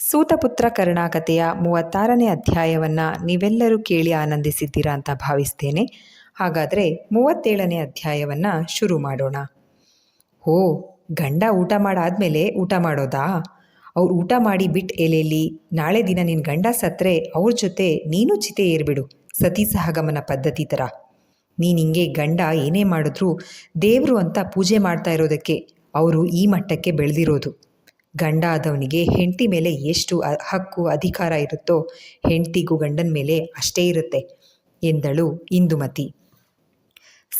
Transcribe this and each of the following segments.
ಸೂತಪುತ್ರ ಕರುಣಾಕಥೆಯ ಮೂವತ್ತಾರನೇ ಅಧ್ಯಾಯವನ್ನು ನೀವೆಲ್ಲರೂ ಕೇಳಿ ಆನಂದಿಸಿದ್ದೀರಾ ಅಂತ ಭಾವಿಸ್ತೇನೆ. ಹಾಗಾದರೆ ಮೂವತ್ತೇಳನೇ ಅಧ್ಯಾಯವನ್ನು ಶುರು ಮಾಡೋಣ. ಓ ಗಂಡ ಊಟ ಮಾಡಾದ್ಮೇಲೆ ಊಟ ಮಾಡೋದಾ? ಅವ್ರು ಊಟ ಮಾಡಿ ಬಿಟ್ಟು ಎಲೆಯಲ್ಲಿ, ನಾಳೆ ದಿನ ನಿನ್ನ ಗಂಡ ಸತ್ತರೆ ಅವ್ರ ಜೊತೆ ನೀನು ಚಿತೆ ಏರ್ಬಿಡು, ಸತಿ ಸಹಗಮನ ಪದ್ಧತಿ ಥರ ನೀನು ಹಿಂಗೆ ಗಂಡ ಏನೇ ಮಾಡಿದ್ರೂ ದೇವರು ಅಂತ ಪೂಜೆ ಮಾಡ್ತಾ ಇರೋದಕ್ಕೆ, ಅವರು ಈ ಮಟ್ಟಕ್ಕೆ ಬೆಳೆದಿರೋದು. ಗಂಡ ಆದವನಿಗೆ ಹೆಂಡತಿ ಮೇಲೆ ಎಷ್ಟು ಹಕ್ಕು ಅಧಿಕಾರ ಇರುತ್ತೋ ಹೆಂಡತಿಗೂ ಗಂಡನ ಮೇಲೆ ಅಷ್ಟೇ ಇರುತ್ತೆ ಎಂದಳು ಇಂದುಮತಿ.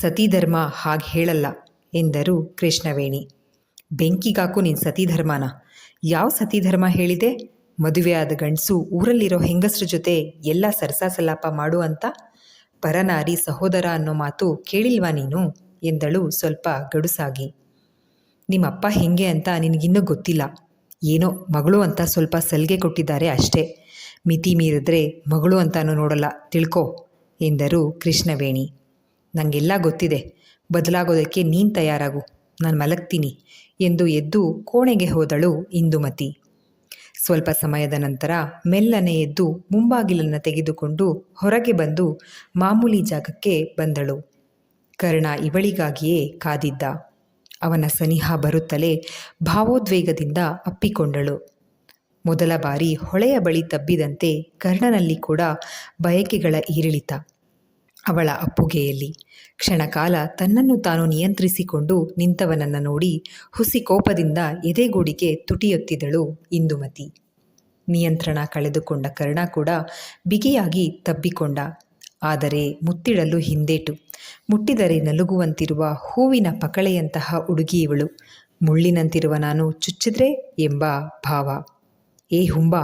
ಸತೀಧರ್ಮ ಹಾಗೆ ಹೇಳಲ್ಲ ಎಂದರು ಕೃಷ್ಣವೇಣಿ. ಬೆಂಕಿಗಾಕು ನಿನ್ನ ಸತೀಧರ್ಮನ. ಯಾವ ಸತೀಧರ್ಮ ಹೇಳಿದೆ? ಮದುವೆಯಾದ ಗಂಡಸು ಊರಲ್ಲಿರೋ ಹೆಂಗಸ್ರ ಜೊತೆ ಎಲ್ಲ ಸರಸಾಸಲಾಪ ಮಾಡು ಅಂತ? ಪರನಾರಿ ಸಹೋದರ ಅನ್ನೋ ಮಾತು ಕೇಳಿಲ್ವಾ ನೀನು? ಎಂದಳು ಸ್ವಲ್ಪ ಗಡುಸಾಗಿ. ನಿಮ್ಮಪ್ಪ ಹೇಗೆ ಅಂತ ನಿನಗಿನ್ನೂ ಗೊತ್ತಿಲ್ಲ. ಏನೋ ಮಗಳು ಅಂತ ಸ್ವಲ್ಪ ಸಲಿಗೆ ಕೊಟ್ಟಿದ್ದಾರೆ ಅಷ್ಟೇ. ಮಿತಿ ಮೀರಿದ್ರೆ ಮಗಳು ಅಂತಾನು ನೋಡಲ್ಲ. ತಿಳ್ಕೊ, ಎಂದರು ಕೃಷ್ಣವೇಣಿ. ನನಗೆಲ್ಲ ಗೊತ್ತಿದೆ. ಬದಲಾಗೋದಕ್ಕೆ ನೀನು ತಯಾರಾಗು. ನಾನು ಮಲಗ್ತೀನಿ, ಎಂದು ಎದ್ದು ಕೋಣೆಗೆ ಹೋದಳು ಇಂದುಮತಿ. ಸ್ವಲ್ಪ ಸಮಯದ ನಂತರ ಮೆಲ್ಲನೆ ಎದ್ದು ಮುಂಬಾಗಿಲನ್ನು ತೆಗೆದುಕೊಂಡು ಹೊರಗೆ ಬಂದು ಮಾಮೂಲಿ ಜಾಗಕ್ಕೆ ಬಂದಳು. ಕರ್ಣ ಇವಳಿಗಾಗಿಯೇ ಕಾದಿದ್ದ. ಅವನ ಸನಿಹ ಬರುತ್ತಲೇ ಭಾವೋದ್ವೇಗದಿಂದ ಅಪ್ಪಿಕೊಂಡಳು. ಮೊದಲ ಬಾರಿ ಹೊಳೆಯ ಬಳಿ ತಬ್ಬಿದಂತೆ ಕರ್ಣನಲ್ಲಿ ಕೂಡ ಬಯಕೆಗಳ ಈರಿಳಿತ. ಅವಳ ಅಪ್ಪುಗೆಯಲ್ಲಿ ಕ್ಷಣಕಾಲ ತನ್ನನ್ನು ತಾನು ನಿಯಂತ್ರಿಸಿಕೊಂಡು ನಿಂತವನನ್ನು ನೋಡಿ ಹುಸಿ ಕೋಪದಿಂದ ಎದೆಗೂಡಿಗೆ ತುಟಿಯುತ್ತಿದ್ದಳು ಇಂದುಮತಿ. ನಿಯಂತ್ರಣ ಕಳೆದುಕೊಂಡ ಕರ್ಣ ಕೂಡ ಬಿಗಿಯಾಗಿ ತಬ್ಬಿಕೊಂಡ. ಆದರೆ ಮುತ್ತಿಡಲು ಹಿಂದೇಟು. ಮುಟ್ಟಿದರೆ ನಲುಗುವಂತಿರುವ ಹೂವಿನ ಪಕಳೆಯಂತಹ ಹುಡುಗಿ ಇವಳು ಮುಳ್ಳಿನಂತಿರುವ ನಾನು ಚುಚ್ಚಿದ್ರೆ ಎಂಬ ಭಾವ. ಏ ಹುಂಬ,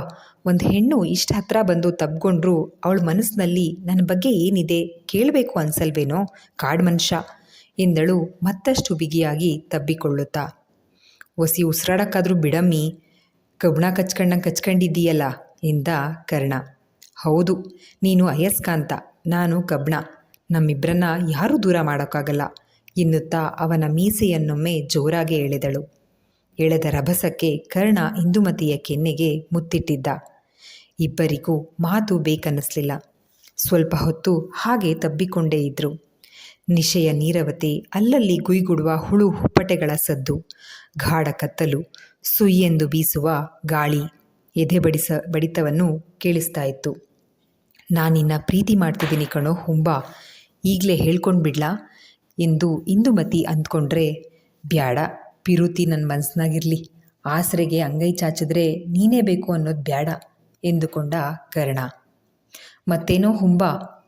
ಒಂದು ಹೆಣ್ಣು ಇಷ್ಟ ಹತ್ರ ಬಂದು ತಬ್ಕೊಂಡ್ರು ಅವಳ ಮನಸ್ಸಿನಲ್ಲಿ ನನ್ನ ಬಗ್ಗೆ ಏನಿದೆ? ಕೇಳಬೇಕು ಅನ್ಸಲ್ವೇನೋ? ಕಾಡ್ ಮನುಷ್ಯ ಎಂದಳು ಮತ್ತಷ್ಟು ಬಿಗಿಯಾಗಿ ತಬ್ಬಿಕೊಳ್ಳುತ್ತಾ. ಒಸಿ ಉಸಿರಾಡಕ್ಕಾದ್ರೂ ಬಿಡಮ್ಮಿ ಕಬ್ಣ ಕಚ್ಕಂಡಂಗೆ ಕಚ್ಕೊಂಡಿದ್ದೀಯಲ್ಲ ಎಂದ ಕರ್ಣ. ಹೌದು, ನೀನು ಅಯಸ್ಕಾಂತ. ನಾನು ಕಬ್ಣ. ನಮ್ಮಿಬ್ಬರನ್ನ ಯಾರೂ ದೂರ ಮಾಡೋಕ್ಕಾಗಲ್ಲ. ಎನ್ನುತ್ತಾ ಅವನ ಮೀಸೆಯನ್ನೊಮ್ಮೆ ಜೋರಾಗಿ ಎಳೆದಳು. ಎಳೆದ ರಭಸಕ್ಕೆ ಕರ್ಣ ಇಂದುಮತಿಯ ಕೆನ್ನೆಗೆ ಮುತ್ತಿಟ್ಟಿದ್ದ. ಇಬ್ಬರಿಗೂ ಮಾತು ಬೇಕನ್ನಿಸ್ಲಿಲ್ಲ. ಸ್ವಲ್ಪ ಹೊತ್ತು ಹಾಗೆ ತಬ್ಬಿಕೊಂಡೇ ಇದ್ರು. ನಿಶೆಯ ನೀರವತಿ ಅಲ್ಲಲ್ಲಿ ಗುಯ್ಗುಡುವ ಹುಳು ಹುಪ್ಪಟೆಗಳ ಸದ್ದು. ಗಾಢ ಕತ್ತಲು ಸುಯ್ಯೆಂದು ಬೀಸುವ ಗಾಳಿ ಎದೆ ಬಡಿಸ ಬಡಿತವನ್ನು ಕೇಳಿಸ್ತಾ ಇತ್ತು. ನಾನಿನ್ನ ಪ್ರೀತಿ ಮಾಡ್ತಿದ್ದೀನಿ ಕಣೋ, ಹುಂಬ. ಈಗಲೇ ಹೇಳ್ಕೊಂಡು ಬಿಡ್ಲಾ. ಎಂದು ಇಂದುಮತಿ ಅಂದ್ಕೊಂಡ್ರೆ, ಬ್ಯಾಡ, ಪಿರುತಿ ನನ್ನ ಮನಸ್ಸಿನಾಗಿರಲಿ ಆಸರೆಗೆ ಅಂಗೈ ಚಾಚಿದ್ರೆ ನೀನೇ ಬೇಕು ಅನ್ನೋದು ಬ್ಯಾಡ, ಎಂದುಕೊಂಡ ಕರ್ಣ. ಮತ್ತೇನೋ, ಹುಂಬ,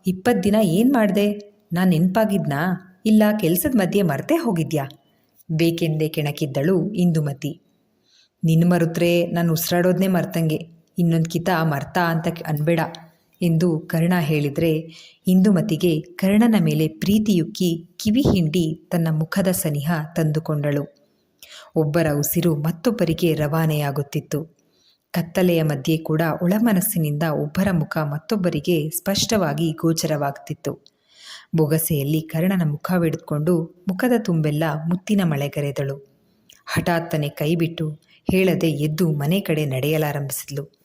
ಇಪ್ಪತ್ತು ದಿನ ಏನು ಮಾಡಿದೆ? ನಾನು ನೆನಪಾಗಿದ್ನಾ? ಇಲ್ಲ, ಕೆಲಸದ ಮಧ್ಯೆ ಮರ್ತೇ ಹೋಗಿದ್ಯಾ? ಬೇಕೆಂದೇ ಕೆಣಕಿದ್ದಳು ಇಂದುಮತಿ. ನಿನ್ನ ಮರುತ್ರೆ ನಾನು ಉಸಿರಾಡೋದನ್ನೇ ಮರ್ತಂಗೆ. ಇನ್ನೊಂದು ಕಿತ ಮರ್ತಾ ಅಂತ ಅನ್ಬೇಡ. ಎಂದು ಕರ್ಣ ಹೇಳಿದರೆ, ಇಂದುಮತಿಗೆ ಕರ್ಣನ ಮೇಲೆ ಪ್ರೀತಿಯುಕ್ಕಿ ಕಿವಿ ಹಿಂಡಿ ತನ್ನ ಮುಖದ ಸನಿಹ ತಂದುಕೊಂಡಳು. ಒಬ್ಬರ ಉಸಿರು ಮತ್ತೊಬ್ಬರಿಗೆ ರವಾನೆಯಾಗುತ್ತಿತ್ತು. ಕತ್ತಲೆಯ ಮಧ್ಯೆ ಕೂಡ ಒಳಮನಸ್ಸಿನಿಂದ ಒಬ್ಬರ ಮುಖ ಮತ್ತೊಬ್ಬರಿಗೆ ಸ್ಪಷ್ಟವಾಗಿ ಗೋಚರವಾಗ್ತಿತ್ತು. ಬೊಗಸೆಯಲ್ಲಿ ಕರ್ಣನ ಮುಖವಿಡಿದುಕೊಂಡು ಮುಖದ ತುಂಬೆಲ್ಲ ಮುತ್ತಿನ ಮಳೆಗರೆದಳು. ಹಠಾತ್ತನೆ ಕೈಬಿಟ್ಟು ಹೇಳದೆ ಎದ್ದು ಮನೆ ಕಡೆ ನಡೆಯಲಾರಂಭಿಸಿದ್ಲು.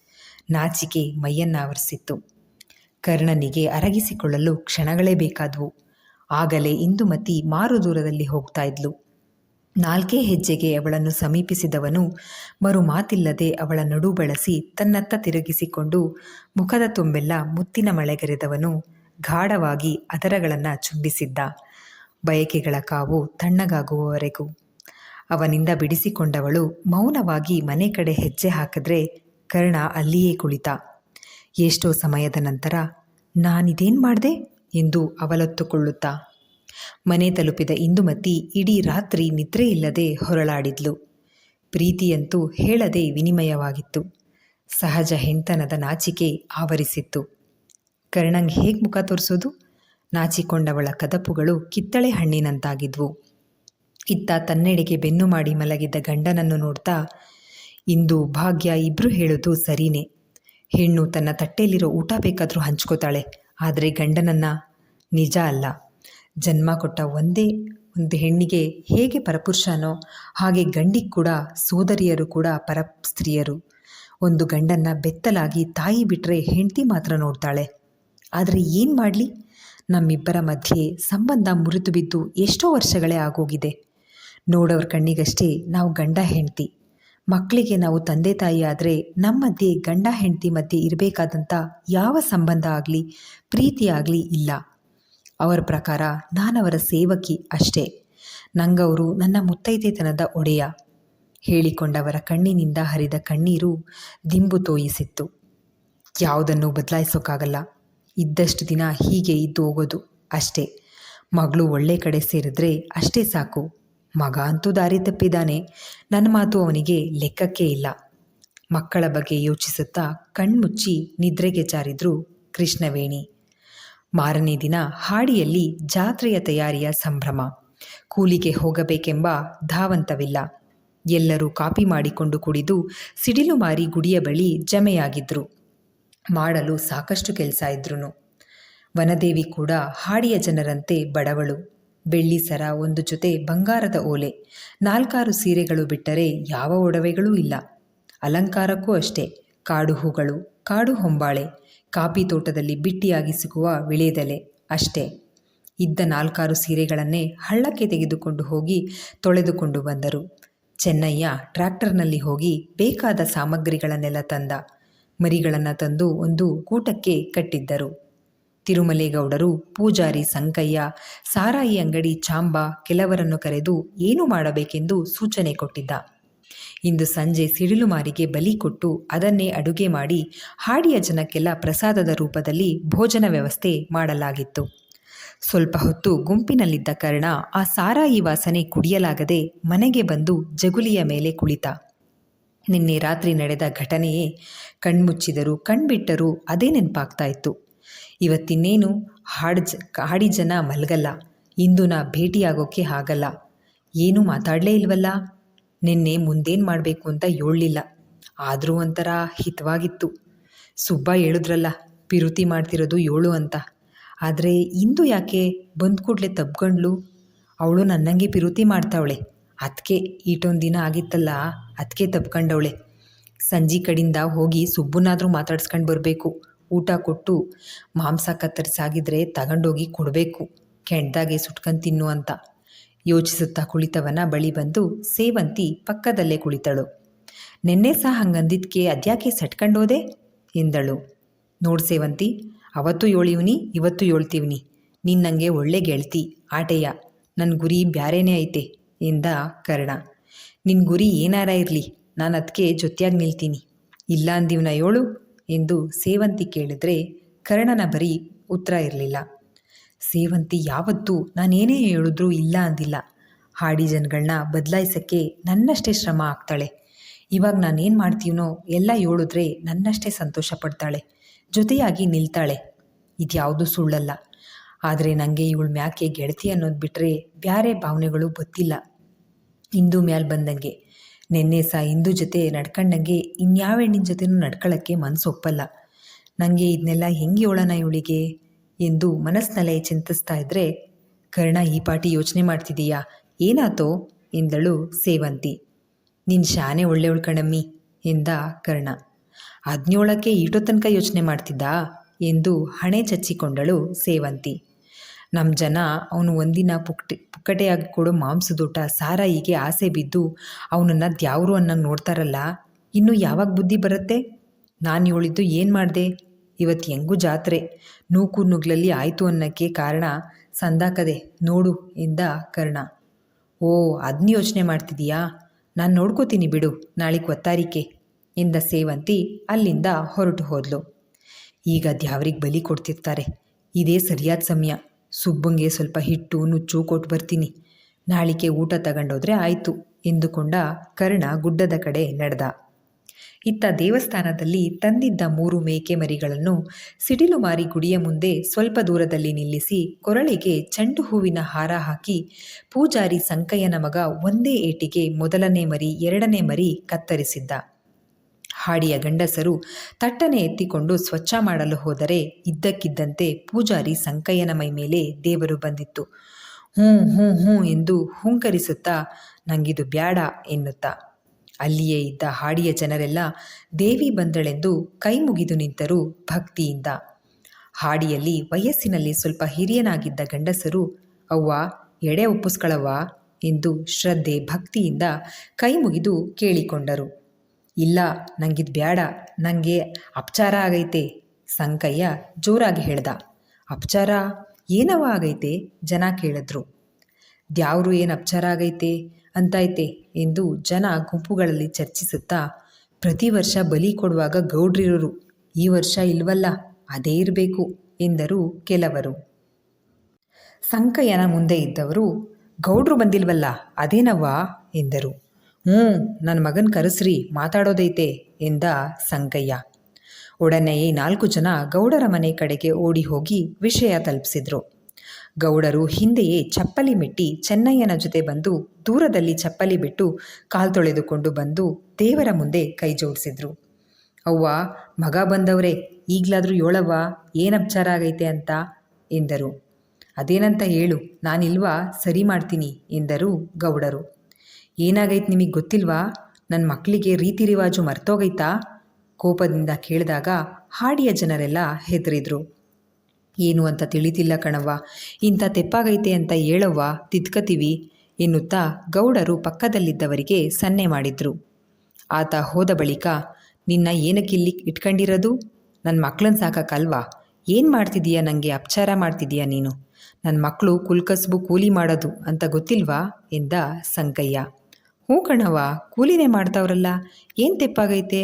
ನಾಚಿಕೆ ಮೈಯನ್ನಾವರಿಸಿತ್ತು. ಕರ್ಣನಿಗೆ ಅರಗಿಸಿಕೊಳ್ಳಲು ಕ್ಷಣಗಳೇ ಬೇಕಾದವು. ಆಗಲೇ ಇಂದುಮತಿ ಮಾರು ದೂರದಲ್ಲಿ ಹೋಗ್ತಾ ಇದ್ಲು. ನಾಲ್ಕೇ ಹೆಜ್ಜೆಗೆ ಅವಳನ್ನು ಸಮೀಪಿಸಿದವನು ಮರು ಮಾತಿಲ್ಲದೆ ಅವಳ ನಡು ಬಳಸಿ ತನ್ನತ್ತ ತಿರುಗಿಸಿಕೊಂಡು ಮುಖದ ತುಂಬೆಲ್ಲ ಮುತ್ತಿನ ಮಳೆಗರೆದವನು ಗಾಢವಾಗಿ ಅದರಗಳನ್ನು ಚುಂಬಿಸಿದ್ದ. ಬಯಕೆಗಳ ಕಾವು ತಣ್ಣಗಾಗುವವರೆಗೂ. ಅವನಿಂದ ಬಿಡಿಸಿಕೊಂಡವಳು ಮೌನವಾಗಿ ಮನೆ ಕಡೆ ಹೆಜ್ಜೆ ಹಾಕಿದ್ರೆ ಕರ್ಣ ಅಲ್ಲಿಯೇ ಕುಳಿತ. ಎಷ್ಟೋ ಸಮಯದ ನಂತರ ನಾನಿದೇನು ಮಾಡಿದೆ ಎಂದು ಅವಲತ್ತುಕೊಳ್ಳುತ್ತಾ. ಮನೆ ತಲುಪಿದ ಇಂದುಮತಿ ಇಡೀ ರಾತ್ರಿ ನಿದ್ರೆಯಿಲ್ಲದೆ ಹೊರಳಾಡಿದ್ಲು. ಪ್ರೀತಿಯಂತೂ ಹೇಳದೆ ವಿನಿಮಯವಾಗಿತ್ತು. ಸಹಜ ಹೆಣ್ತನದ ನಾಚಿಕೆ ಆವರಿಸಿತ್ತು. ಕರ್ಣಂಗ್ ಹೇಗೆ ಮುಖ ತೋರಿಸೋದು? ನಾಚಿಕೊಂಡವಳ ಕದಪುಗಳು ಕಿತ್ತಳೆ ಹಣ್ಣಿನಂತಾಗಿದ್ವು. ಇತ್ತ ತನ್ನೆಡೆಗೆ ಬೆನ್ನು ಮಾಡಿ ಮಲಗಿದ್ದ ಗಂಡನನ್ನು ನೋಡ್ತಾ, ಇಂದು ಭಾಗ್ಯ ಇಬ್ರು ಹೇಳೋದು ಸರಿನೇ. ಹೆಣ್ಣು ತನ್ನ ತಟ್ಟೆಯಲ್ಲಿರೋ ಊಟ ಬೇಕಾದರೂ ಹಂಚ್ಕೋತಾಳೆ. ಆದರೆ ಗಂಡನನ್ನ ನಿಜ ಅಲ್ಲ. ಜನ್ಮ ಕೊಟ್ಟ ಒಂದೇ ಒಂದು ಹೆಣ್ಣಿಗೆ ಹೇಗೆ ಪರಪುರುಷನೋ ಹಾಗೆ ಗಂಡಿಗೆ ಕೂಡ ಸೋದರಿಯರು ಕೂಡ ಪರ ಸ್ತ್ರೀಯರು. ಒಂದು ಗಂಡನ್ನು ಬೆತ್ತಲಾಗಿ ತಾಯಿ ಬಿಟ್ಟರೆ ಹೆಂಡತಿ ಮಾತ್ರ ನೋಡ್ತಾಳೆ. ಆದರೆ ಏನು ಮಾಡಲಿ? ನಮ್ಮಿಬ್ಬರ ಮಧ್ಯೆ ಸಂಬಂಧ ಮುರಿದು ಬಿದ್ದು ಎಷ್ಟೋ ವರ್ಷಗಳೇ ಆಗೋಗಿದೆ. ನೋಡೋರ ಕಣ್ಣಿಗಷ್ಟೇ ನಾವು ಗಂಡ ಹೆಂಡತಿ. ಮಕ್ಕಳಿಗೆ ನಾವು ತಂದೆ ತಾಯಿ ಆದರೆ ನಮ್ಮ ಮಧ್ಯೆ ಗಂಡ ಹೆಂಡತಿ ಮಧ್ಯೆ ಇರಬೇಕಾದಂಥ ಯಾವ ಸಂಬಂಧ ಆಗಲಿ ಪ್ರೀತಿಯಾಗಲಿ ಇಲ್ಲ. ಅವರ ಪ್ರಕಾರ ನಾನವರ ಸೇವಕಿ ಅಷ್ಟೇ. ನಂಗವರು ನನ್ನ ಮುತ್ತೈದೆತನದ ಒಡೆಯ. ಹೇಳಿಕೊಂಡವರ ಕಣ್ಣಿನಿಂದ ಹರಿದ ಕಣ್ಣೀರು ದಿಂಬು ತೋಯಿಸಿತ್ತು. ಯಾವುದನ್ನು ಬದಲಾಯಿಸೋಕ್ಕಾಗಲ್ಲ ಇದ್ದಷ್ಟು ದಿನ ಹೀಗೆ ಇದ್ದು ಹೋಗೋದು ಅಷ್ಟೇ. ಮಗಳು ಒಳ್ಳೆ ಕಡೆ ಸೇರಿದ್ರೆ ಅಷ್ಟೇ ಸಾಕು. ಮಗ ಅಂತೂ ದಾರಿ ತಪ್ಪಿದ್ದಾನೆ. ನನ್ನ ಮಾತು ಅವನಿಗೆ ಲೆಕ್ಕಕ್ಕೆ ಇಲ್ಲ. ಮಕ್ಕಳ ಬಗ್ಗೆ ಯೋಚಿಸುತ್ತಾ ಕಣ್ಮುಚ್ಚಿ ನಿದ್ರೆಗೆ ಜಾರಿದ್ರು ಕೃಷ್ಣವೇಣಿ. ಮಾರನೇ ದಿನ ಹಾಡಿಯಲ್ಲಿ ಜಾತ್ರೆಯ ತಯಾರಿಯ ಸಂಭ್ರಮ. ಕೂಲಿಗೆ ಹೋಗಬೇಕೆಂಬ ಧಾವಂತವಿಲ್ಲ. ಎಲ್ಲರೂ ಕಾಪಿ ಮಾಡಿಕೊಂಡು ಕುಡಿದು ಸಿಡಿಲು ಮಾರಿ ಗುಡಿಯ ಬಳಿ ಜಮೆಯಾಗಿದ್ರು. ಮಾಡಲು ಸಾಕಷ್ಟು ಕೆಲಸ ಇದ್ರು ವನದೇವಿ ಕೂಡ ಹಾಡಿಯ ಜನರಂತೆ ಬಡವಳು. ಬೆಳ್ಳಿ ಸರ ಒಂದು ಜೊತೆ ಬಂಗಾರದ ಓಲೆ. ನಾಲ್ಕಾರು ಸೀರೆಗಳು ಬಿಟ್ಟರೆ ಯಾವ ಒಡವೆಗಳೂ ಇಲ್ಲ. ಅಲಂಕಾರಕ್ಕೂ ಅಷ್ಟೇ. ಕಾಡು ಹೂಗಳು, ಕಾಡು ಹೊಂಬಾಳೆ, ಕಾಫಿ ತೋಟದಲ್ಲಿ ಬಿಟ್ಟಿಯಾಗಿ ಸಿಗುವ ವಿಳೆದೆಲೆ ಅಷ್ಟೇ. ಇದ್ದ ನಾಲ್ಕಾರು ಸೀರೆಗಳನ್ನೇ ಹಳ್ಳಕ್ಕೆ ತೆಗೆದುಕೊಂಡು ಹೋಗಿ ತೊಳೆದುಕೊಂಡು ಬಂದರು. ಚೆನ್ನಯ್ಯ ಟ್ರ್ಯಾಕ್ಟರ್ನಲ್ಲಿ ಹೋಗಿ ಬೇಕಾದ ಸಾಮಗ್ರಿಗಳನ್ನೆಲ್ಲ ತಂದ. ಮರಿಗಳನ್ನು ತಂದು ಒಂದು ಕೂಟಕ್ಕೆ ಕಟ್ಟಿದ್ದರು. ತಿರುಮಲೇಗೌಡರು, ಪೂಜಾರಿ ಸಂಕಯ್ಯ, ಸಾರಾಯಿ ಅಂಗಡಿ ಚಾಂಬ ಕೆಲವರನ್ನು ಕರೆದು ಏನು ಮಾಡಬೇಕೆಂದು ಸೂಚನೆ ಕೊಟ್ಟಿದ್ದ. ಇಂದು ಸಂಜೆ ಸಿಡಿಲು ಮಾರಿಗೆ ಬಲಿ ಕೊಟ್ಟು ಅದನ್ನೇ ಅಡುಗೆ ಮಾಡಿ ಹಾಡಿಯ ಜನಕ್ಕೆಲ್ಲ ಪ್ರಸಾದದ ರೂಪದಲ್ಲಿ ಭೋಜನ ವ್ಯವಸ್ಥೆ ಮಾಡಲಾಗಿತ್ತು. ಸ್ವಲ್ಪ ಹೊತ್ತು ಗುಂಪಿನಲ್ಲಿದ್ದ ಕಾರಣ ಆ ಸಾರಾಯಿ ವಾಸನೆ ಕುಡಿಯಲಾಗದೆ ಮನೆಗೆ ಬಂದು ಜಗುಲಿಯ ಮೇಲೆ ಕುಳಿತ. ನಿನ್ನೆ ರಾತ್ರಿ ನಡೆದ ಘಟನೆಯೇ ಕಣ್ಮುಚ್ಚಿದರೂ ಕಣ್ಬಿಟ್ಟರೂ ಅದೇ ನೆನಪಾಗ್ತಾ ಇತ್ತು. ಇವತ್ತಿನ್ನೇನು ಹಾಡು ಜ ಹಾಡಿ ಜನ ಮಲಗಲ್ಲ, ಇಂದು ನಾ ಭೇಟಿಯಾಗೋಕ್ಕೆ ಆಗಲ್ಲ. ಏನೂ ಮಾತಾಡಲೇ ಇಲ್ವಲ್ಲ? ನಿನ್ನೆ ಮುಂದೇನು ಮಾಡಬೇಕು ಅಂತ ಹೇಳಲಿಲ್ಲ ಆದರೂ ಒಂಥರ ಹಿತವಾಗಿತ್ತು. ಸುಬ್ಬ ಹೇಳಿದ್ರಲ್ಲ, ಪಿರುತಿ ಮಾಡ್ತಿರೋದು ಏಳು ಅಂತ. ಆದರೆ ಇಂದು ಯಾಕೆ ಬಂದ ಕೂಡಲೇ ತಬ್ಕೊಂಡ್ಲು ಅವಳು ನನ್ನಂಗೆ ಪಿರುತಿ ಮಾಡ್ತಾವಳೆ. ಅದಕ್ಕೆ ಈಟೊಂದು ದಿನ ಆಗಿತ್ತಲ್ಲ ಅದಕ್ಕೆ ತಪ್ಕೊಂಡವಳೆ ಸಂಜೆ ಕಡಿಂದ ಹೋಗಿ ಸುಬ್ಬನಾದರೂ ಮಾತಾಡ್ಸ್ಕೊಂಡು ಬರಬೇಕು. ಊಟ ಕೊಟ್ಟು ಮಾಂಸ ಕತ್ತರಿಸಾಗಿದ್ರೆ ತಗೊಂಡೋಗಿ ಕೊಡಬೇಕು. ಕೆಣ್ದಾಗೆ ಸುಟ್ಕೊಂಡು ತಿನ್ನು ಅಂತ. ಯೋಚಿಸುತ್ತಾ ಕುಳಿತವನ ಬಳಿ ಬಂದು ಸೇವಂತಿ ಪಕ್ಕದಲ್ಲೇ ಕುಳಿತಳು. ನಿನ್ನೆ ಸಹ ಹಂಗಂದಿದ್ಕೆ ಅದ್ಯಾಕೆ ಸಟ್ಕೊಂಡೋದೆ ಎಂದಳು. ನೋಡು ಸೇವಂತಿ, ಅವತ್ತು ಏಳಿವ್ನಿ ಇವತ್ತು ಏಳ್ತೀವ್ನಿ ನೀನು ನನಗೆ ಒಳ್ಳೆ ಗೆಳ್ತಿ, ಆಟೆಯ. ನನ್ನ ಗುರಿ ಬ್ಯಾರೇನೇ ಐತೆ, ಎಂದ ಕರ್ಣ. ನಿನ್ನ ಗುರಿ ಏನಾರ ಇರಲಿ, ನಾನು ಅದಕ್ಕೆ ಜೊತೆಯಾಗಿ ನಿಲ್ತೀನಿ. ಇಲ್ಲ ಅಂದಿವ್ನ ಯೋಳು ಎಂದು ಸೇವಂತಿ ಕೇಳಿದ್ರೆ ಕರ್ಣನ ಬರೀ ಉತ್ತರ ಇರಲಿಲ್ಲ. ಸೇವಂತಿ, ಯಾವತ್ತೂ ನಾನೇನೇ ಹೇಳಿದ್ರೂ ಇಲ್ಲ ಅಂದಿಲ್ಲ. ಹಾಡಿ ಜನಗಳನ್ನ ಬದಲಾಯಿಸೋಕ್ಕೆ ನನ್ನಷ್ಟೇ ಶ್ರಮ ಆಗ್ತಾಳೆ. ಇವಾಗ ನಾನೇನು ಮಾಡ್ತೀವನೋ ಎಲ್ಲ ಹೇಳಿದ್ರೆ ನನ್ನಷ್ಟೇ ಸಂತೋಷ ಪಡ್ತಾಳೆ. ಜೊತೆಯಾಗಿ ನಿಲ್ತಾಳೆ. ಇದ್ಯಾವುದೂ ಸುಳ್ಳಲ್ಲ. ಆದರೆ ನನಗೆ ಇವಳು ಮ್ಯಾಕೆ ಗೆಳತಿ ಅನ್ನೋದು ಬಿಟ್ಟರೆ ಬ್ಯಾರೆ ಭಾವನೆಗಳು ಗೊತ್ತಿಲ್ಲ. ಇಂದು ಮ್ಯಾಲೆ ಬಂದಂಗೆ ನೆನ್ನೆ ಸಹ ಇಂದು ಜೊತೆ ನಡ್ಕೊಂಡಂಗೆ ಇನ್ಯಾವ ಹೆಣ್ಣಿನ ಜೊತೆನೂ ನಡ್ಕೊಳ್ಳೋಕ್ಕೆ ಮನಸ್ಸು ಒಪ್ಪಲ್ಲ. ನನಗೆ ಇದನ್ನೆಲ್ಲ ಹೆಂಗೆ ಹೇಳೋಣ ಇವಳಿಗೆ? ಎಂದು ಮನಸ್ಸಿನಲ್ಲೇ ಚಿಂತಿಸ್ತಾ ಇದ್ದರೆ ಕರ್ಣ, ಈ ಪಾಟಿ ಯೋಚನೆ ಮಾಡ್ತಿದೀಯಾ? ಏನಾತೋ? ಎಂದಳು ಸೇವಂತಿ. ನಿನ್ನ ಶಾನೆ ಒಳ್ಳೆಯವಳು ಕಣಮ್ಮಿ, ಎಂದ ಕರ್ಣ. ಹದಿನೇಳಕ್ಕೆ ಈಟೋ ತನಕ ಯೋಚನೆ ಮಾಡ್ತಿದ್ದ? ಎಂದು ಹಣೆ ಚಚ್ಚಿಕೊಂಡಳು ಸೇವಂತಿ. ನಮ್ಮ ಜನ ಅವನು ಒಂದಿನ ಪುಕ್ಟಿ ಪುಕ್ಕಟೆಯಾಗಿ ಕೊಡೋ ಮಾಂಸದೂಟ ಸಾರಾಯಿಗೆ ಆಸೆ ಬಿದ್ದು ಅವನನ್ನು ದ್ಯಾವ್ರು ಅನ್ನಂಗೆ ನೋಡ್ತಾರಲ್ಲ, ಇನ್ನು ಯಾವಾಗ ಬುದ್ಧಿ ಬರುತ್ತೆ? ನಾನು ಹೇಳಿದ್ದು ಏನು ಮಾಡಿದೆ? ಇವತ್ತು ಹೆಂಗೂ ಜಾತ್ರೆ. ನೂಕು ನುಗ್ಲಲ್ಲಿ ಆಯಿತು ಅನ್ನೋಕ್ಕೆ ಕಾರಣ ಸಂದಾಕದೆ, ನೋಡು ಎಂದ ಕರ್ಣ. ಓ ಅದನ್ನ ಯೋಚನೆ ಮಾಡ್ತಿದೀಯಾ? ನಾನು ನೋಡ್ಕೋತೀನಿ ಬಿಡು ನಾಳೆ ಒತ್ತಾರಿಕೆ ಎಂದ ಸೇವಂತಿ ಅಲ್ಲಿಂದ ಹೊರಟು ಹೋದ್ಲು. ಈಗ ದ್ಯಾವ್ರಿಗೆ ಬಲಿ ಕೊಡ್ತಿರ್ತಾರೆ. ಇದೇ ಸರಿಯಾದ ಸಮಯ. ಸುಬ್ಬಂಗೆ ಸ್ವಲ್ಪ ಹಿಟ್ಟು, ನುಚ್ಚು ಕೊಟ್ಟು ಬರ್ತೀನಿ. ನಾಳಿಕೆ ಊಟ ತಗೊಂಡೋದ್ರೆ ಆಯಿತು ಎಂದುಕೊಂಡ ಕರ್ಣ ಗುಡ್ಡದ ಕಡೆ ನಡೆದ. ಇತ್ತ ದೇವಸ್ಥಾನದಲ್ಲಿ ತಂದಿದ್ದ ಮೂರು ಮೇಕೆ ಮರಿಗಳನ್ನು ಸಿಡಿಲು ಮಾರಿ ಗುಡಿಯ ಮುಂದೆ ಸ್ವಲ್ಪ ದೂರದಲ್ಲಿ ನಿಲ್ಲಿಸಿ ಕೊರಳಿಗೆ ಚೆಂಡು ಹೂವಿನ ಹಾರ ಹಾಕಿ ಪೂಜಾರಿ ಸಂಕಯ್ಯನ ಮಗ ಒಂದೇ ಏಟಿಗೆ ಮೊದಲನೇ ಮರಿ ಎರಡನೇ ಮರಿ ಕತ್ತರಿಸಿದ್ದ. ಹಾಡಿಯ ಗಂಡಸರು ತಟ್ಟನೆ ಎತ್ತಿಕೊಂಡು ಸ್ವಚ್ಛ ಮಾಡಲು ಹೋದರೆ ಇದ್ದಕ್ಕಿದ್ದಂತೆ ಪೂಜಾರಿ ಸಂಕಯ್ಯನ ಮೈ ಮೇಲೆ ದೇವರು ಬಂದಿತ್ತು. ಹ್ಞೂ ಹ್ಞೂ ಹ್ಞೂ ಎಂದು ಹುಂಕರಿಸುತ್ತಾ ನಂಗಿದು ಬ್ಯಾಡ ಎನ್ನುತ್ತಾ. ಅಲ್ಲಿಯೇ ಇದ್ದ ಹಾಡಿಯ ಜನರೆಲ್ಲ ದೇವಿ ಬಂದಳೆಂದು ಕೈ ಮುಗಿದು ನಿಂತರು ಭಕ್ತಿಯಿಂದ. ಹಾಡಿಯಲ್ಲಿ ವಯಸ್ಸಿನಲ್ಲಿ ಸ್ವಲ್ಪ ಹಿರಿಯನಾಗಿದ್ದ ಗಂಡಸರು, ಅವ್ವ, ಎಡೆ ಒಪ್ಪಿಸ್ಗಳವ್ವ ಎಂದು ಶ್ರದ್ಧೆ ಭಕ್ತಿಯಿಂದ ಕೈ ಮುಗಿದು ಕೇಳಿಕೊಂಡರು. ಇಲ್ಲ, ನಂಗಿದ್ ಬೇಡ ನನಗೆ ಅಪಚಾರ ಆಗೈತೆ, ಸಂಕಯ್ಯ ಜೋರಾಗಿ ಹೇಳ್ದ. ಅಪಚಾರ? ಏನವ ಆಗೈತೆ? ಜನ ಕೇಳಿದ್ರು. ದ್ಯಾವ್ರು ಏನು ಅಪಚಾರ ಆಗೈತೆ? ಅಂತೈತೆ ಎಂದು ಜನ ಗುಂಪುಗಳಲ್ಲಿ ಚರ್ಚಿಸುತ್ತಾ ಪ್ರತಿ ವರ್ಷ ಬಲಿ ಕೊಡುವಾಗ ಗೌಡ್ರಿರೋರು, ಈ ವರ್ಷ ಇಲ್ವಲ್ಲ, ಅದೇ ಇರಬೇಕು ಎಂದರು ಕೆಲವರು. ಸಂಕಯ್ಯನ ಮುಂದೆ ಇದ್ದವರು, ಗೌಡ್ರು ಬಂದಿಲ್ವಲ್ಲ, ಅದೇನವ್ವ? ಎಂದರು. ಹ್ಞೂ ನನ್ನ ಮಗನ ಕರೆಸ್ರಿ, ಮಾತಾಡೋದೈತೆ ಎಂದ ಸಂಕಯ್ಯ. ಒಡನೆಯೇ ನಾಲ್ಕು ಜನ ಗೌಡರ ಮನೆ ಕಡೆಗೆ ಓಡಿ ಹೋಗಿ ವಿಷಯ ತಲುಪಿಸಿದ್ರು. ಗೌಡರು ಹಿಂದೆಯೇ ಚಪ್ಪಲಿ ಮೆಟ್ಟಿ ಚೆನ್ನಯ್ಯನ ಜೊತೆ ಬಂದು ದೂರದಲ್ಲಿ ಚಪ್ಪಲಿ ಬಿಟ್ಟು ಕಾಲ್ ತೊಳೆದುಕೊಂಡು ಬಂದು ದೇವರ ಮುಂದೆ ಕೈ ಜೋಡಿಸಿದ್ರು. ಅವ್ವ, ಮಗ ಬಂದವ್ರೆ, ಈಗಲಾದರೂ ಏಳವ್ವ ಏನು ಅಪಚಾರ ಆಗೈತೆ ಅಂತ? ಎಂದರು. ಅದೇನಂತ ಹೇಳು, ನಾನಿಲ್ವಾ, ಸರಿ ಮಾಡ್ತೀನಿ, ಎಂದರು ಗೌಡರು. ಏನಾಗೈತೆ ನಿಮಗೆ ಗೊತ್ತಿಲ್ವಾ? ನನ್ನ ಮಕ್ಕಳಿಗೆ ರೀತಿ ರಿವಾಜು ಮರ್ತೋಗೈತಾ? ಕೋಪದಿಂದ ಕೇಳಿದಾಗ ಹಾಡಿಯ ಜನರೆಲ್ಲ ಹೆದರಿದ್ರು. ಏನು ಅಂತ ತಿಳಿತಿಲ್ಲ ಕಣವ್ವ. ಇಂಥ ತೆಪ್ಪಾಗೈತೆ ಅಂತ ಹೇಳವ್ವ, ತಿದ್ಕತೀವಿ ಎನ್ನುತ್ತಾ ಗೌಡರು ಪಕ್ಕದಲ್ಲಿದ್ದವರಿಗೆ ಸನ್ನೆ ಮಾಡಿದ್ರು. ಆತ ಹೋದ ಬಳಿಕ, ನಿನ್ನ ಏನಕ್ಕಿಲ್ಲಿ ಇಟ್ಕೊಂಡಿರೋದು? ನನ್ನ ಮಕ್ಕಳನ್ನ ಸಾಕಕ್ಕಲ್ವಾ? ಏನು ಮಾಡ್ತಿದೀಯ ನನಗೆ ಅಪಚಾರ ಮಾಡ್ತಿದೀಯ ನೀನು? ನನ್ನ ಮಕ್ಕಳು ಕುಲ್ಕಸ್ಬು ಕೂಲಿ ಮಾಡೋದು ಅಂತ ಗೊತ್ತಿಲ್ವಾ? ಎಂದ ಸಂಕಯ್ಯ. ಹ್ಞೂ ಕಣವ್ವ, ಕೂಲಿನೇ ಮಾಡ್ತಾವ್ರಲ್ಲ, ಏನು ತೆಪ್ಪಾಗೈತೆ?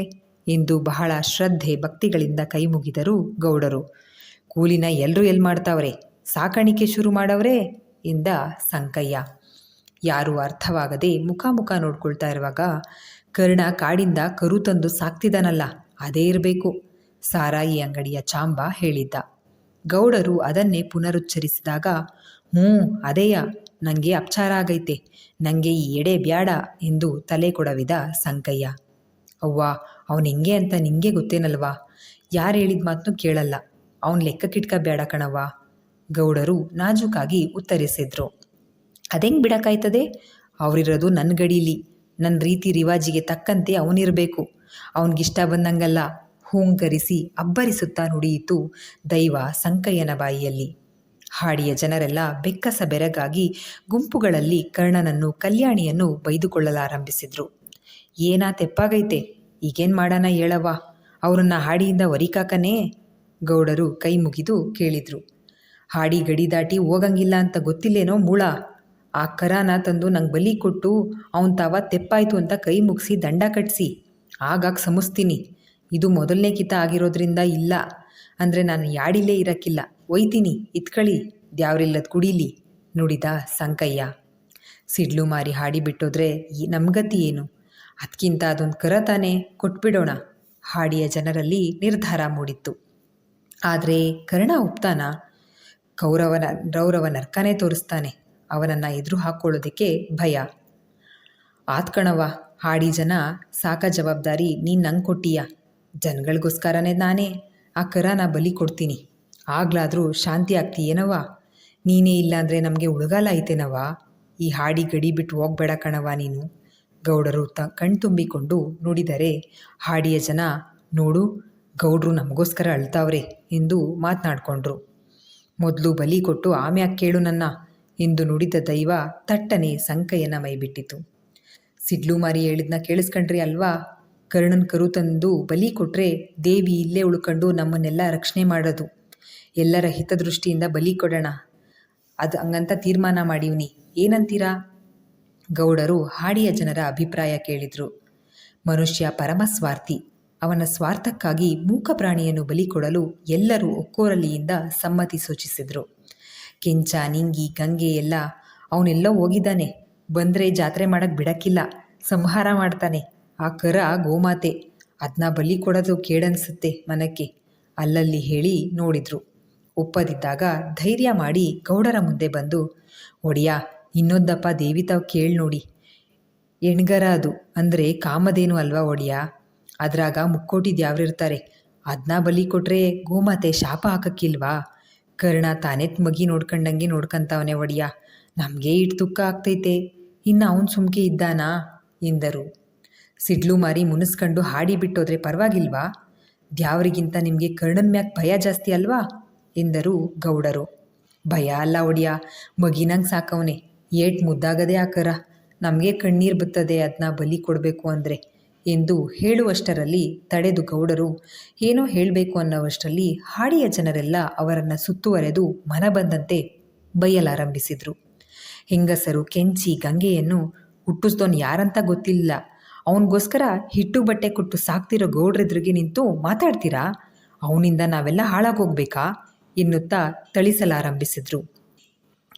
ಎಂದು ಬಹಳ ಶ್ರದ್ಧೆ ಭಕ್ತಿಗಳಿಂದ ಕೈ ಮುಗಿದರು ಗೌಡರು. ಕೂಲಿನ ಎಲ್ಲರೂ ಎಲ್ಲಿ ಮಾಡ್ತಾವ್ರೆ? ಸಾಕಾಣಿಕೆ ಶುರು ಮಾಡವ್ರೆ? ಎಂದ ಸಂಕಯ್ಯ. ಯಾರೂ ಅರ್ಥವಾಗದೆ ಮುಖ ಮುಖ ನೋಡ್ಕೊಳ್ತಾ ಇರುವಾಗ ಕರ್ಣ ಕಾಡಿಂದ ಕರು ತಂದು ಸಾಕ್ತಿದ್ದಾನಲ್ಲ, ಅದೇ ಇರಬೇಕು, ಸಾರಾಯಿ ಅಂಗಡಿಯ ಚಾಂಬ ಹೇಳಿದ್ದ. ಗೌಡರು ಅದನ್ನೇ ಪುನರುಚ್ಚರಿಸಿದಾಗ ಹ್ಞೂ ಅದೇಯ ನನಗೆ ಅಪಚಾರ ಆಗೈತೆ. ನನಗೆ ಈ ಎಡೆ ಬ್ಯಾಡ ಎಂದು ತಲೆ ಕೊಡವಿದ ಸಂಕಯ್ಯ. ಅವ್ವ, ಅವನು ಹೆಂಗೆ ಅಂತ ನಿಂಗೆ ಗೊತ್ತೇನಲ್ವಾ? ಯಾರು ಹೇಳಿದ ಮಾತನ್ನು ಕೇಳಲ್ಲ. ಅವ್ನು ಲೆಕ್ಕ ಕಿಟ್ಕ ಬೇಡ ಕಣವ್ವ. ಗೌಡರು ನಾಜೂಕಾಗಿ ಉತ್ತರಿಸಿದ್ರು. ಅದೆಂಗೆ ಬಿಡಕ್ಕಾಯ್ತದೆ ಅವರಿರೋದು ನನ್ನ ಗಡೀಲಿ. ನನ್ನ ರೀತಿ ರಿವಾಜಿಗೆ ತಕ್ಕಂತೆ ಅವನಿರಬೇಕು. ಅವನಿಗಿಷ್ಟ ಬಂದಂಗಲ್ಲ. ಹೂಂಕರಿಸಿ ಅಬ್ಬರಿಸುತ್ತಾ ನುಡಿಯಿತು ದೈವ ಸಂಕಯ್ಯನ ಬಾಯಿಯಲ್ಲಿ. ಹಾಡಿಯ ಜನರೆಲ್ಲ ಬೆಕ್ಕಸ ಬೆರಗಾಗಿ ಗುಂಪುಗಳಲ್ಲಿ ಕರ್ಣನನ್ನು, ಕಲ್ಯಾಣಿಯನ್ನು ಬೈದುಕೊಳ್ಳಲಾರಂಭಿಸಿದ್ರು. ಏನಾ ತೆಪ್ಪಾಗೈತೆ, ಈಗೇನು ಮಾಡಾನ ಹೇಳವ್ವ? ಅವರನ್ನ ಹಾಡಿಯಿಂದ ಒರಿಕಾಕನೇ? ಗೌಡರು ಕೈ ಮುಗಿದು ಕೇಳಿದ್ರು. ಹಾಡಿ ಗಡಿ ದಾಟಿ ಹೋಗಂಗಿಲ್ಲ ಅಂತ ಗೊತ್ತಿಲ್ಲೇನೋ ಮೂಳ? ಆ ಕರಾನ ತಂದು ನಂಗೆ ಬಲಿ ಕೊಟ್ಟು ಅವನ್ ತಾವ ತೆಪ್ಪಾಯ್ತು ಅಂತ ಕೈ ಮುಗಿಸಿ ದಂಡ ಕಟ್ಸಿ. ಆಗಾಗ ಸಮಸ್ತೀನಿ. ಇದು ಮೊದಲನೇ ಕಿತ ಆಗಿರೋದ್ರಿಂದ ಇಲ್ಲ. ಅಂದರೆ ನಾನು ಯಾಡಿಲ್ಲೇ ಇರಕ್ಕಿಲ್ಲ. ಒಯ್ತೀನಿ, ಇತ್ಕಳಿ, ದ್ಯಾವ್ರಿಲ್ಲದ ಕುಡೀಲಿ, ನುಡಿದ ಸಂಕಯ್ಯ. ಸಿಡ್ಲು ಮಾರಿ ಹಾಡಿ ಬಿಟ್ಟೋದ್ರೆ ಈ ನಮ್ಗತಿ ಏನು? ಅದಕ್ಕಿಂತ ಅದೊಂದು ಕರ ತಾನೇ, ಕೊಟ್ಬಿಡೋಣ. ಹಾಡಿಯ ಜನರಲ್ಲಿ ನಿರ್ಧಾರ ಮೂಡಿತ್ತು. ಆದರೆ ಕರ್ಣ ಒಪ್ತಾನ ಕೌರವನ, ರೌರವ ನರ್ಕನೇ ತೋರಿಸ್ತಾನೆ. ಅವನನ್ನು ಎದುರು ಹಾಕ್ಕೊಳ್ಳೋದಕ್ಕೆ ಭಯ. ಆತ್ಕಣವ ಹಾಡಿ ಜನ ಸಾಕ ಜವಾಬ್ದಾರಿ ನೀನು ನಂಗೆ ಕೊಟ್ಟೀಯ? ಜನಗಳಿಗೋಸ್ಕರನೇ ನಾನೇ. ಆ ಕರನ ಬಲಿ ಕೊಡ್ತೀನಿ. ಆಗ್ಲಾದರೂ ಶಾಂತಿ ಆಗ್ತೀಯೇನವ್ವ? ನೀನೇ ಇಲ್ಲಾಂದರೆ ನಮಗೆ ಉಳಗಾಲ ಐತೇನವ್ವ ಈ ಹಾಡಿ ಗಡಿ ಬಿಟ್ಟು ಹೋಗ್ಬೇಡ ಕಣವ ನೀನು. ಗೌಡರು ತ ಕಣ್ತುಂಬಿಕೊಂಡು ನುಡಿದರೆ ಹಾಡಿಯ ಜನ, ನೋಡು, ಗೌಡ್ರು ನಮಗೋಸ್ಕರ ಅಳ್ತಾವ್ರೆ ಎಂದು ಮಾತನಾಡಿಕೊಂಡ್ರು. ಮೊದಲು ಬಲಿ ಕೊಟ್ಟು ಆಮ್ಯಾಕ್ ಕೇಳು ನನ್ನ ಎಂದು ನುಡಿದ ದೈವ ತಟ್ಟನೆ ಸಂಕಯನ ಮೈಬಿಟ್ಟಿತು. ಸಿಡ್ಲು ಮಾರಿ ಹೇಳಿದ್ನ ಕೇಳಿಸ್ಕಂಡ್ರಿ ಅಲ್ವಾ? ಕರ್ಣನ್ ಕರು ತಂದು ಬಲಿ ಕೊಟ್ರೆ ದೇವಿ ಇಲ್ಲೇ ಉಳ್ಕೊಂಡು ನಮ್ಮನ್ನೆಲ್ಲ ರಕ್ಷಣೆ ಮಾಡೋದು. ಎಲ್ಲರ ಹಿತದೃಷ್ಟಿಯಿಂದ ಬಲಿ ಕೊಡೋಣ. ಅದು ಹಂಗಂತ ತೀರ್ಮಾನ ಮಾಡೀವ್ನಿ. ಏನಂತೀರಾ? ಗೌಡರು ಹಾಡಿಯ ಜನರ ಅಭಿಪ್ರಾಯ ಕೇಳಿದರು. ಮನುಷ್ಯ ಪರಮ ಸ್ವಾರ್ಥಿ. ಅವನ ಸ್ವಾರ್ಥಕ್ಕಾಗಿ ಮೂಕ ಪ್ರಾಣಿಯನ್ನು ಬಲಿ ಕೊಡಲು ಎಲ್ಲರೂ ಒಕ್ಕೋರಲಿಯಿಂದ ಸಮ್ಮತಿ ಸೂಚಿಸಿದರು. ಕೆಂಚ, ನಿಂಗಿ, ಗಂಗೆ ಎಲ್ಲ ಅವನೆಲ್ಲೋ ಹೋಗಿದ್ದಾನೆ. ಬಂದರೆ ಜಾತ್ರೆ ಮಾಡಕ್ಕೆ ಬಿಡಕ್ಕಿಲ್ಲ. ಸಂಹಾರ ಮಾಡ್ತಾನೆ. ಆ ಕರ ಗೋಮಾತೆ. ಅದನ್ನ ಬಲಿ ಕೊಡೋದು ಕೇಡನ್ಸುತ್ತೆ ಮನಕ್ಕೆ. ಅಲ್ಲಲ್ಲಿ ಹೇಳಿ ನೋಡಿದ್ರು. ಒಪ್ಪದಿದ್ದಾಗ ಧೈರ್ಯ ಮಾಡಿ ಗೌಡರ ಮುಂದೆ ಬಂದು, ಒಡಿಯ, ಇನ್ನೊಂದಪ್ಪ ದೇವಿ ತಾವು ಕೇಳಿ ನೋಡಿ. ಎಣ್ಗರ ಅದು ಅಂದರೆ ಕಾಮದೇನು ಅಲ್ವಾ ಒಡಿಯ? ಅದ್ರಾಗ ಮುಕ್ಕೋಟಿದ್ ಯಾವ್ರಿರ್ತಾರೆ ಅದನ್ನ ಬಲಿ ಕೊಟ್ರೆ ಗೋಮಾತೆ ಶಾಪ ಹಾಕಕ್ಕಿಲ್ವಾ? ಕರ್ಣ ತಾನೇ ಮಗಿ ನೋಡ್ಕೊಂಡಂಗೆ ನೋಡ್ಕಂತಾವನೆ ಒಡಿಯ. ನಮಗೆ ಇಟ್ಟು ದುಃಖ ಆಗ್ತೈತೆ. ಇನ್ನು ಅವನು ಸುಮ್ಕೆ ಇದ್ದಾನಾ? ಎಂದರು. ಸಿಡ್ಲು ಮಾರಿ ಮುನಿಸ್ಕೊಂಡು ಹಾಡಿ ಬಿಟ್ಟೋದ್ರೆ ಪರವಾಗಿಲ್ವಾ? ದ್ಯಾವರಿಗಿಂತ ನಿಮಗೆ ಕರ್ಣನ್ ಮ್ಯಾಕ್ ಭಯ ಜಾಸ್ತಿ ಅಲ್ವಾ? ಎಂದರು ಗೌಡರು. ಭಯ ಅಲ್ಲ ಒಡಿಯ, ಮಗಿನಂಗೆ ಸಾಕವನೆ, ಏಟ್ ಮುದ್ದಾಗದೆ ಆಕರ. ನಮಗೆ ಕಣ್ಣೀರು ಬತ್ತದೆ ಅದನ್ನ ಬಲಿ ಕೊಡಬೇಕು ಅಂದರೆ ಎಂದು ಹೇಳುವಷ್ಟರಲ್ಲಿ ತಡೆದು ಗೌಡರು, ಏನೋ ಹೇಳಬೇಕು ಅನ್ನೋವಷ್ಟರಲ್ಲಿ ಹಾಡಿಯ ಜನರೆಲ್ಲ ಅವರನ್ನು ಸುತ್ತುವರೆದು ಮನ ಬಂದಂತೆ ಬೈಯಲಾರಂಭಿಸಿದರು. ಹೆಂಗಸರು ಕೆಂಚಿ ಗಂಗೆಯನ್ನು ಹುಟ್ಟಿಸ್ದೋನ್ ಯಾರಂತ ಗೊತ್ತಿಲ್ಲ. ಅವನಿಗೋಸ್ಕರ ಹಿಟ್ಟು ಬಟ್ಟೆ ಕೊಟ್ಟು ಸಾಕ್ತಿರೋ ಗೌಡ್ರೆದ್ರಿಗೆ ನಿಂತು ಮಾತಾಡ್ತೀರಾ? ಅವನಿಂದ ನಾವೆಲ್ಲ ಹಾಳಾಗೋಗ್ಬೇಕಾ ಎನ್ನುತ್ತಾ ಥಳಿಸಲಾರಂಭಿಸಿದ್ರು.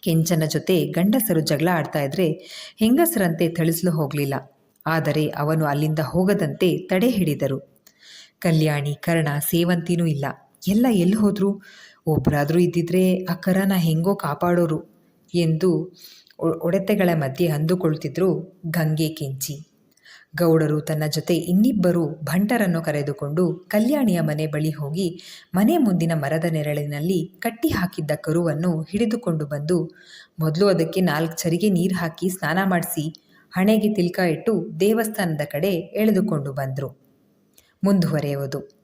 ಕೆಂಚನ ಜೊತೆ ಗಂಡಸರು ಜಗಳ ಆಡ್ತಾ ಇದ್ರೆ ಹೆಂಗಸರಂತೆ ಥಳಿಸಲು ಹೋಗಲಿಲ್ಲ. ಆದರೆ ಅವನು ಅಲ್ಲಿಂದ ಹೋಗದಂತೆ ತಡೆ ಹಿಡಿದರು. ಕಲ್ಯಾಣಿ, ಕರ್ಣ, ಸೇವಂತಿನೂ ಇಲ್ಲ. ಎಲ್ಲ ಎಲ್ಲಿ ಹೋದ್ರು? ಒಬ್ಬರಾದರೂ ಇದ್ದಿದ್ರೆ ಆ ಕರನ ಹೆಂಗೋ ಕಾಪಾಡೋರು ಎಂದು ಒಡೆತೆಗಳ ಮಧ್ಯೆ ಅಂದುಕೊಳ್ತಿದ್ರು ಗಂಗೆ, ಕೆಂಚಿ. ಗೌಡರು ತನ್ನ ಜೊತೆ ಇನ್ನಿಬ್ಬರು ಭಂಟರನ್ನು ಕರೆದುಕೊಂಡು ಕಲ್ಯಾಣಿಯ ಮನೆ ಬಳಿ ಹೋಗಿ ಮನೆ ಮುಂದಿನ ಮರದ ನೆರಳಿನಲ್ಲಿ ಕಟ್ಟಿ ಹಾಕಿದ್ದ ಕರುವನ್ನು ಹಿಡಿದುಕೊಂಡು ಬಂದು, ಮೊದಲು ಅದಕ್ಕೆ ನಾಲ್ಕು ಚರಿಗೆ ನೀರು ಹಾಕಿ ಸ್ನಾನ ಮಾಡಿಸಿ, ಹಣೆಗೆ ತಿಲ್ಕ ಇಟ್ಟು ದೇವಸ್ಥಾನದ ಕಡೆ ಎಳೆದುಕೊಂಡು ಬಂದರು. ಮುಂದುವರೆಯುವುದು.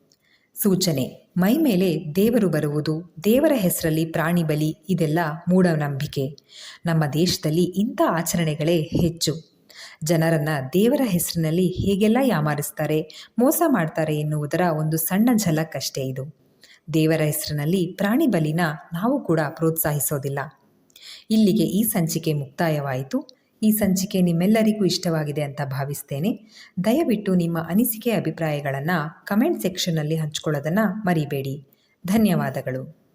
ಸೂಚನೆ, ಮೈ ಮೇಲೆ ದೇವರು ಬರುವುದು, ದೇವರ ಹೆಸರಲ್ಲಿ ಪ್ರಾಣಿ ಬಲಿ ಇದೆಲ್ಲ ಮೂಢನಂಬಿಕೆ. ನಮ್ಮ ದೇಶದಲ್ಲಿ ಇಂಥ ಆಚರಣೆಗಳೇ ಹೆಚ್ಚು. ಜನರನ್ನು ದೇವರ ಹೆಸರಿನಲ್ಲಿ ಹೇಗೆಲ್ಲ ಯಾಮಾರಿಸ್ತಾರೆ, ಮೋಸ ಮಾಡ್ತಾರೆ ಎನ್ನುವುದರ ಒಂದು ಸಣ್ಣ ಝಲಕ್ಕಷ್ಟೇ ಇದು. ದೇವರ ಹೆಸರಿನಲ್ಲಿ ಪ್ರಾಣಿ ಬಲಿನ ನಾವು ಕೂಡ ಪ್ರೋತ್ಸಾಹಿಸೋದಿಲ್ಲ. ಇಲ್ಲಿಗೆ ಈ ಸಂಚಿಕೆ ಮುಕ್ತಾಯವಾಯಿತು. ಈ ಸಂಚಿಕೆ ನಿಮ್ಮೆಲ್ಲರಿಗೂ ಇಷ್ಟವಾಗಿದೆ ಅಂತ ಭಾವಿಸ್ತೇನೆ. ದಯವಿಟ್ಟು ನಿಮ್ಮ ಅನಿಸಿಕೆ ಅಭಿಪ್ರಾಯಗಳನ್ನು ಕಮೆಂಟ್ ಸೆಕ್ಷನ್ನಲ್ಲಿ ಹಂಚ್ಕೊಳ್ಳೋದನ್ನು ಮರಿಬೇಡಿ. ಧನ್ಯವಾದಗಳು.